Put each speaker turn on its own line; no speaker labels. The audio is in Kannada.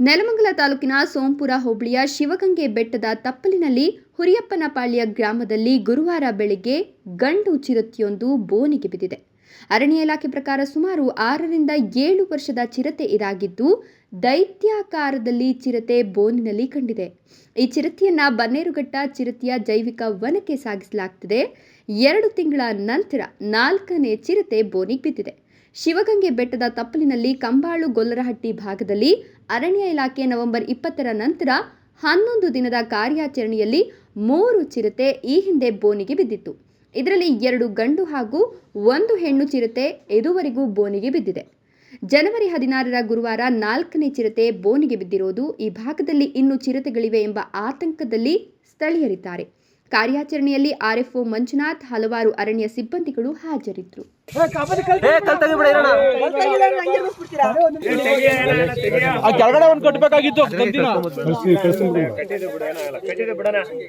ನೆಲಮಂಗಲ ತಾಲೂಕಿನ ಸೋಂಪುರ ಹೋಬಳಿಯ ಶಿವಗಂಗೆ ಬೆಟ್ಟದ ತಪ್ಪಲಿನಲ್ಲಿ ಹುರಿಯಪ್ಪನಪಾಳ್ಯ ಗ್ರಾಮದಲ್ಲಿ ಗುರುವಾರ ಬೆಳಿಗ್ಗೆ ಗಂಡು ಚಿರತೆಯೊಂದು ಬೋನಿಗೆ ಬಿದ್ದಿದೆ. ಅರಣ್ಯ ಇಲಾಖೆ ಪ್ರಕಾರ ಸುಮಾರು ಆರರಿಂದ ಏಳು ವರ್ಷದ ಚಿರತೆ ಇದಾಗಿದ್ದು, ದೈತ್ಯಾಕಾರದಲ್ಲಿ ಚಿರತೆ ಬೋನಿನಲ್ಲಿ ಕಂಡಿದೆ. ಈ ಚಿರತೆಯನ್ನ ಬನ್ನೇರುಘಟ್ಟ ಚಿರತೆಯ ಜೈವಿಕ ವನಕ್ಕೆ ಸಾಗಿಸಲಾಗ್ತಿದೆ. ಎರಡು ತಿಂಗಳ ನಂತರ ನಾಲ್ಕನೇ ಚಿರತೆ ಬೋನಿಗೆ ಬಿದ್ದಿದೆ. ಶಿವಗಂಗೆ ಬೆಟ್ಟದ ತಪ್ಪಲಿನಲ್ಲಿ ಕಂಬಾಳು ಗೊಲ್ಲರಹಟ್ಟಿ ಭಾಗದಲ್ಲಿ ಅರಣ್ಯ ಇಲಾಖೆ ನವೆಂಬರ್ ಇಪ್ಪತ್ತರ ನಂತರ ಹನ್ನೊಂದು ದಿನದ ಕಾರ್ಯಾಚರಣೆಯಲ್ಲಿ ಮೂರು ಚಿರತೆ ಈ ಹಿಂದೆ ಬೋನಿಗೆ ಬಿದ್ದಿತ್ತು. ಇದರಲ್ಲಿ ಎರಡು ಗಂಡು ಹಾಗೂ ಒಂದು ಹೆಣ್ಣು ಚಿರತೆ ಇದುವರೆಗೂ ಬೋನಿಗೆ ಬಿದ್ದಿದೆ. ಜನವರಿ ಹದಿನಾರರ ಗುರುವಾರ ನಾಲ್ಕನೇ ಚಿರತೆ ಬೋನಿಗೆ ಬಿದ್ದಿರೋದು ಈ ಭಾಗದಲ್ಲಿ ಇನ್ನೂ ಚಿರತೆಗಳಿವೆ ಎಂಬ ಆತಂಕದಲ್ಲಿ ಸ್ಥಳೀಯರಿದ್ದಾರೆ. ಕಾರ್ಯಾಚರಣೆಯಲ್ಲಿ ಆರ್ಎಫ್ಒ ಮಂಜುನಾಥ್ ಹಲವಾರು ಅರಣ್ಯ ಸಿಬ್ಬಂದಿಗಳು ಹಾಜರಿದ್ದರು.
ಕೆಳಗಡೆ ಒಂದ್ ಕಟ್ಬೇಕಾಗಿತ್ತು